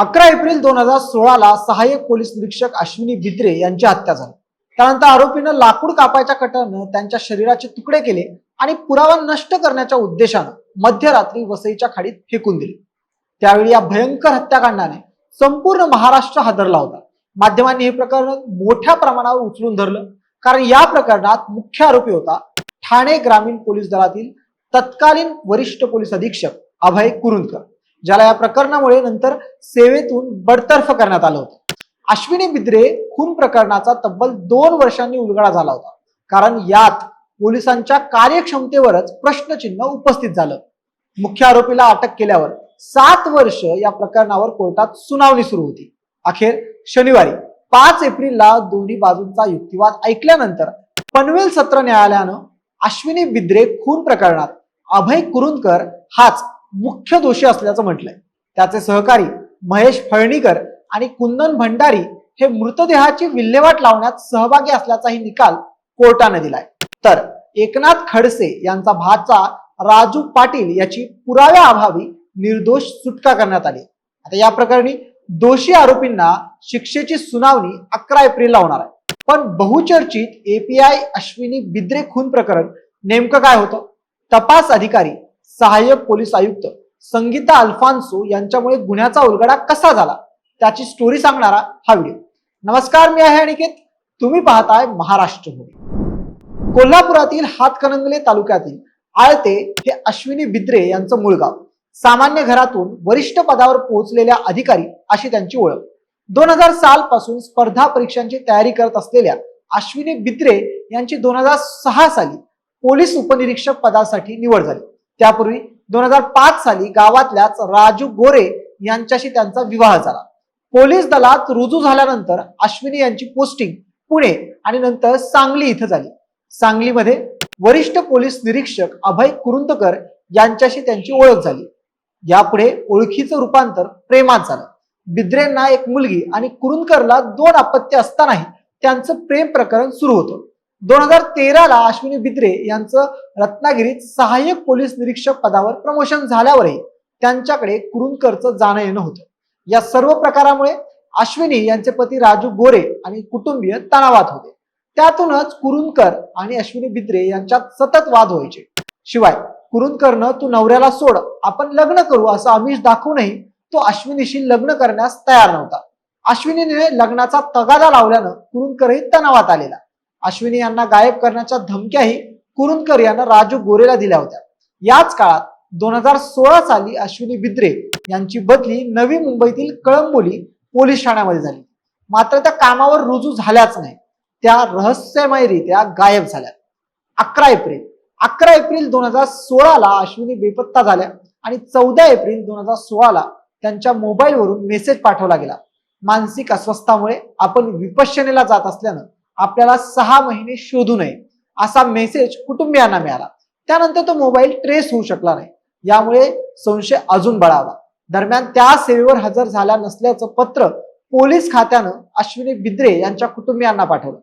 अकरा एप्रिल दोन हजार सोळाला सहाय्यक पोलीस निरीक्षक अश्विनी भित्रे यांची हत्या झाली. त्यानंतर आरोपीनं लाकूड कापायच्या कटानं त्यांच्या शरीराचे तुकडे केले आणि पुरावा नष्ट करण्याच्या उद्देशानं मध्यरात्री वसईच्या खाडीत फेकून दिले. त्यावेळी या भयंकर हत्याकांडाने संपूर्ण महाराष्ट्र हादरला होता. माध्यमांनी हे प्रकरण मोठ्या प्रमाणावर उचलून धरलं. कारण या प्रकरणात मुख्य आरोपी होता ठाणे ग्रामीण पोलीस दलातील तत्कालीन वरिष्ठ पोलीस अधीक्षक अभय कुरुंदकर. ज्याला या प्रकरणामुळे नंतर सेवेतून बडतर्फ करण्यात आलं होतं. अश्विनी बिद्रे खून प्रकरणाचा तब्बल दोन वर्षांनी उलगडा झाला होता. कारण यात पोलिसांच्या कार्यक्षमतेवरच प्रश्नचिन्ह उपस्थित झालं. मुख्य आरोपीला अटक केल्यावर सात वर्ष या प्रकरणावर कोर्टात सुनावणी सुरू होती. अखेर शनिवारी पाच एप्रिलला दोन्ही बाजूंचा युक्तिवाद ऐकल्यानंतर पनवेल सत्र न्यायालयानं अश्विनी बिद्रे खून प्रकरणात अभय कुरुंदकर हाच मुख्य दोषी असल्याचं म्हटलंय. त्याचे सहकारी महेश फळणीकर आणि कुंदन भंडारी हे मृतदेहाची विल्हेवाट लावण्यात सहभागी असल्याचाही निकाल कोर्टाने दिलाय. तर एकनाथ खडसे यांचा भाचा राजू पाटील याची पुराव्या अभावी निर्दोष सुटका करण्यात आली. आता या प्रकरणी दोषी आरोपींना शिक्षेची सुनावणी अकरा एप्रिलला होणार आहे. पण बहुचर्चित एपीआय अश्विनी बिद्रे खून प्रकरण नेमकं काय होतं? तपास अधिकारी सहाय्यक पोलीस आयुक्त संगीता अल्फान्सो यांच्यामुळे गुन्ह्याचा उलगडा कसा झाला? त्याची स्टोरी सांगणारा हा व्हिडिओ नमस्कार मी आहे अनिकेत. तुम्ही पाहताय महाराष्ट्र भूमी कोल्हापुरातील हातकणंगले तालुक्यातील आळते हे अश्विनी बिद्रे यांचं मूळ गाव. सामान्य घरातून वरिष्ठ पदावर पोहोचलेल्या अधिकारी अशी त्यांची ओळख. दोन हजार साल पासून स्पर्धा परीक्षांची तयारी करत असलेल्या अश्विनी बिद्रे यांची दोन हजार सहा साली पोलीस उपनिरीक्षक पदासाठी निवड झाली. त्यापूर्वी दोन हजार पाच साली गावातल्याच राजू गोरे यांच्याशी त्यांचा विवाह झाला. पोलीस दलात रुजू झाल्यानंतर अश्विनी यांची पोस्टिंग पुणे आणि नंतर सांगली इथं झाली. सांगलीमध्ये वरिष्ठ पोलीस निरीक्षक अभय कुरुंदकर यांच्याशी त्यांची ओळख झाली. यापुढे ओळखीचं रूपांतर प्रेमात झालं. बिद्रेंना एक मुलगी आणि कुरुंदकरला दोन अपत्य असतानाही त्यांचं प्रेम प्रकरण सुरू होतं. दोन हजार तेराला अश्विनी बिद्रे यांचं रत्नागिरीत सहाय्यक पोलीस निरीक्षक पदावर प्रमोशन झाल्यावरही त्यांच्याकडे कुरुंदकरचं जाणं येणं होतं. या सर्व प्रकारामुळे अश्विनी यांचे पती राजू गोरे आणि कुटुंबीय तणावात होते. त्यातूनच कुरुंदकर आणि अश्विनी बिद्रे यांच्यात सतत वाद व्हायचे. शिवाय कुरुंदकरनं तू नवऱ्याला सोड आपण लग्न करू असं आमिष दाखवूनही तो अश्विनीशी लग्न करण्यास तयार नव्हता. अश्विनीने लग्नाचा तगादा लावल्यानं कुरुंदकरही तणावात आलेला. अश्विनी यांना गायब करण्याच्या धमक्याही कुरुंदकर यांना राजू गोरेला दिल्या होत्या. याच काळात दोन हजार सोळा साली अश्विनी बिद्रे यांची बदली नवी मुंबईतील कळंबोली पोलीस ठाण्यामध्ये झाली. मात्र त्या कामावर रुजू झाल्याच नाही. त्या रहस्यमयरित्या गायब झाल्या. अकरा एप्रिल. अकरा एप्रिल दोन हजार सोळाला अश्विनी बेपत्ता झाल्या आणि चौदा एप्रिल दोन हजार सोळाला त्यांच्या मोबाईलवरून मेसेज पाठवला गेला. मानसिक अस्वस्थामुळे आपण विपश्यनेला जात असल्यानं आपल्याला सहा महिने शोधू नये असा मेसेज कुटुंबियांना मिळाला. त्यानंतर तो मोबाईल ट्रेस होऊ शकला नाही. यामुळे संशय अजून बळावा. दरम्यान त्या सेवेवर हजर झाल्या नसल्याचं पत्र पोलीस खात्यानं अश्विनी बिद्रे यांच्या कुटुंबियांना पाठवलं.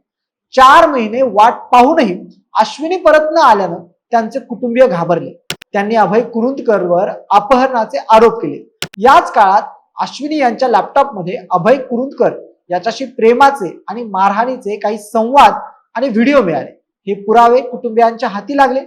चार महिने वाट पाहूनही अश्विनी परत न आल्यानं त्यांचे कुटुंबीय घाबरले. त्यांनी अभय कुरुंदकरवर अपहरणाचे आरोप केले. याच काळात अश्विनी यांच्या लॅपटॉपमध्ये अभय कुरुंदकर याच्याशी प्रेमाचे आणि मारहाणीचे काही संवाद आणि व्हिडिओ मिळाले. हे पुरावे कुटुंबियांच्या हाती लागले.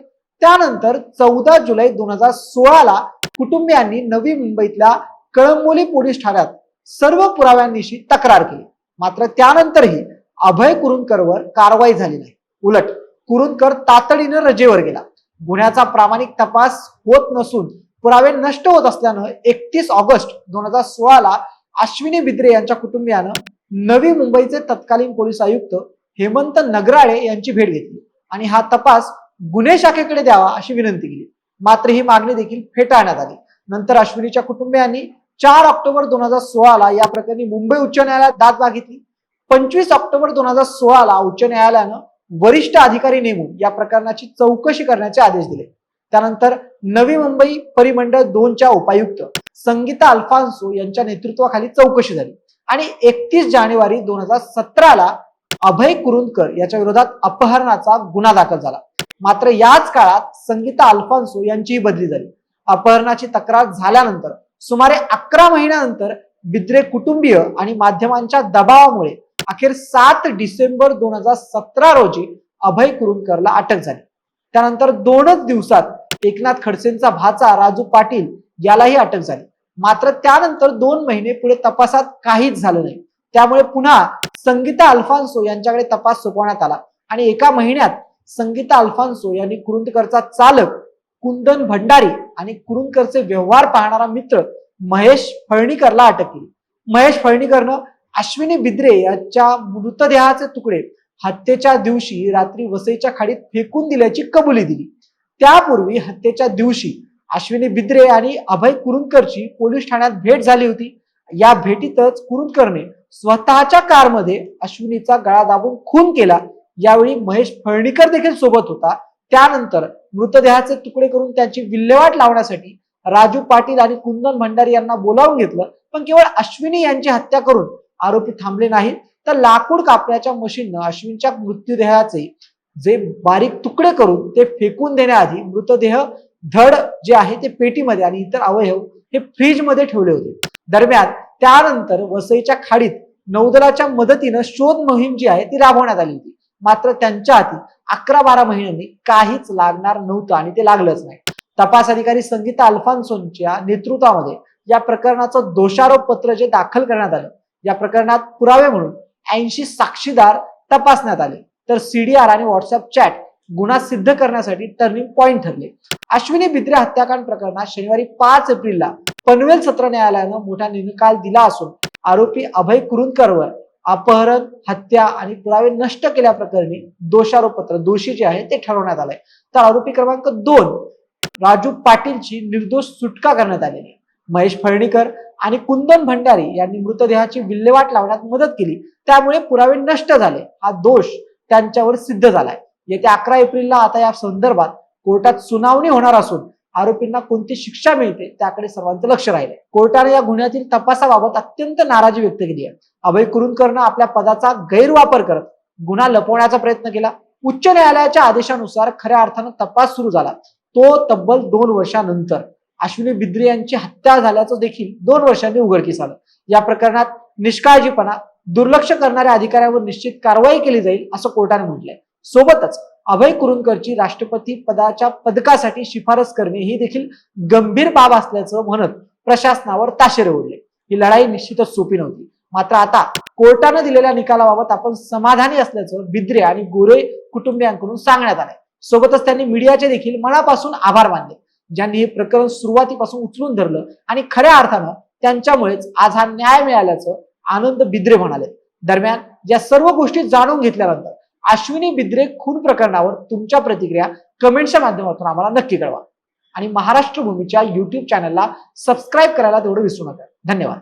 त्यानंतर चौदा जुलै दोन हजार सोळाला कुटुंबियांनी नवी मुंबईतल्या कळंबोली पोलीस ठाण्यात सर्व पुराव्यांनीशी तक्रार केली. मात्र त्यानंतरही अभय कुरुंदकरवर कारवाई झाली नाही. उलट कुरुंदकर तातडीनं रजेवर गेला. गुन्ह्याचा प्रामाणिक तपास होत नसून पुरावे नष्ट होत असल्यानं एकतीस ऑगस्ट दोन हजार सोळाला अश्विनी बिद्रे यांच्या कुटुंबियानं नवी मुंबईचे तत्कालीन पोलीस आयुक्त हेमंत नगराळे यांची भेट घेतली. आणि हा तपास गुन्हे शाखेकडे द्यावा अशी विनंती केली. मात्र ही मागणी देखील फेटाळण्यात आली. नंतर अश्विनीच्या कुटुंबियांनी चार ऑक्टोबर दोन हजार सोळाला या प्रकरणी मुंबई उच्च न्यायालयात दाद मागितली. पंचवीस ऑक्टोबर दोन हजार सोळाला उच्च न्यायालयानं वरिष्ठ अधिकारी नेमून या प्रकरणाची चौकशी करण्याचे आदेश दिले. त्यानंतर नवी मुंबई परिमंडळ दोनच्या उपायुक्त संगीता अल्फान्सो यांच्या नेतृत्वाखाली चौकशी झाली. आणि एकतीस जानेवारी दोन हजार सतराला अभय कुरुंदकर याच्या विरोधात अपहरणाचा गुन्हा दाखल झाला. मात्र याच काळात संगीता अल्फान्सो यांचीही बदली झाली. अपहरणाची तक्रार झाल्यानंतर सुमारे अकरा महिन्यानंतर बिद्रे कुटुंबीय आणि माध्यमांच्या दबावामुळे अखेर सात डिसेंबर दोन हजार सतरा रोजी अभय कुरुंदकरला अटक झाली. त्यानंतर दोनच दिवसात एकनाथ खडसेंचा भाचा राजू पाटील यालाही अटक झाली. मात्र त्यानंतर दोन महिने पुढे तपासात काहीच झालं नाही. त्यामुळे पुन्हा संगीता अल्फान्सो यांच्याकडे तपास सोपवण्यात आला. आणि एका महिन्यात संगीता अल्फान्सो यांनी कुरुंदकरचा चालक कुंदन भंडारी आणि कुरुंदकरचे व्यवहार पाहणारा मित्र महेश फळणीकरला अटक केली. महेश फळणीकरनं अश्विनी बिद्रे यांच्या मृतदेहाचे तुकडे हत्येच्या दिवशी रात्री वसईच्या खाडीत फेकून दिल्याची कबुली दिली. त्यापूर्वी हत्येच्या दिवशी अश्विनी बिद्रे आणि अभय कुरुंदकरची पोलीस ठाण्यात भेट झाली होती. या भेटीतच कुरुंदकरने स्वतःच्या कारमध्ये अश्विनीचा गळा दाबून खून केला. यावेळी महेश फळणीकर देखील सोबत होता. त्यानंतर मृतदेहाचे तुकडे करून त्यांची विल्हेवाट लावण्यासाठी राजू पाटील आणि कुंदन भंडारी यांना बोलावून घेतलं. पण केवळ अश्विनी यांची हत्या करून आरोपी थांबले नाहीत. तर लाकूड कापण्याच्या मशीननं अश्विनच्या मृत्यूदेहाचे जे बारीक तुकडे करून ते फेकून देण्याआधी मृतदेह धड जे आहे ते पेटीमध्ये आणि इतर अवयव हे फ्रीजमध्ये ठेवले होते. दरम्यान त्यानंतर वसईच्या खाडीत नौदलाच्या मदतीनं शोध मोहीम जी आहे ती राबवण्यात आली होती. मात्र त्यांच्या हाती अकरा बारा महिन्यांनी काहीच लागणार नव्हतं आणि ते लागलंच नाही. तपास अधिकारी संगीता अल्फान्सोनच्या नेतृत्वामध्ये या प्रकरणाचं दोषारोप पत्र जे दाखल करण्यात आलं या प्रकरणात पुरावे म्हणून ऐंशी साक्षीदार तपासण्यात आले. तर सीडीआर आणि व्हॉट्सअप चॅट गुन्हा सिद्ध करण्यासाठी टर्निंग पॉईंट ठरले. अश्विनी भित्रे हत्याकांड प्रकरणात शनिवारी पाच एप्रिलला पनवेल सत्र न्यायालयानं मोठा निकाल दिला असून आरोपी अभय कुरुंदकरवर अपहरण हत्या आणि पुरावे नष्ट केल्याप्रकरणी दोषारोपत्र दोषी जे आहे ते ठरवण्यात आलंय. तर आरोपी क्रमांक दोन राजू पाटीलची निर्दोष सुटका करण्यात आलेली. महेश फळणीकर आणि कुंदन भंडारी यांनी मृतदेहाची विल्हेवाट लावण्यात मदत केली. त्यामुळे पुरावे नष्ट झाले. हा दोष त्यांच्यावर सिद्ध झालाय. येत्या अकरा एप्रिलला आता या संदर्भात कोर्टात सुनावणी होणार असून आरोपींना कोणती शिक्षा मिळते त्याकडे सर्वांचं लक्ष राहिले कोर्टाने या गुन्ह्यातील तपासाबाबत अत्यंत नाराजी व्यक्त केली आहे. अभय कुरुंदकरनं आपल्या पदाचा गैरवापर करत गुन्हा लपवण्याचा प्रयत्न केला. उच्च न्यायालयाच्या आदेशानुसार खऱ्या अर्थानं तपास सुरू झाला. तो तब्बल दोन वर्षानंतर. अश्विनी बिद्रे यांची हत्या झाल्याचं देखील दोन वर्षांनी उघडकीस आलं. या प्रकरणात निष्काळजीपणा दुर्लक्ष करणाऱ्या अधिकाऱ्यांवर निश्चित कारवाई केली जाईल असं कोर्टाने म्हटलंय. सोबतच अभय कुरुंदकरची राष्ट्रपती पदाच्या पदकासाठी शिफारस करणे ही देखील गंभीर बाब असल्याचं म्हणत प्रशासनावर ताशेरे ओढले. ही लढाई निश्चितच सोपी नव्हती. मात्र आता कोर्टानं दिलेल्या निकालाबाबत आपण समाधानी असल्याचं बिद्रे आणि गोरे कुटुंबियांकडून सांगण्यात आलंय. सोबतच त्यांनी मीडियाचे देखील मनापासून आभार मानले. ज्यांनी हे प्रकरण सुरुवातीपासून उचलून धरलं आणि खऱ्या अर्थानं त्यांच्यामुळेच आज हा न्याय मिळाल्याचं आनंद बिद्रे म्हणाले. दरम्यान या सर्व गोष्टी जाणून घेतल्यानंतर अश्विनी बिद्रे खून प्रकरणावर तुमच्या प्रतिक्रिया कमेंटच्या माध्यमातून आम्हाला नक्की कळवा. आणि महाराष्ट्र भूमीच्या युट्यूब चॅनलला सबस्क्राईब करायला तेवढं विसरू नका. धन्यवाद.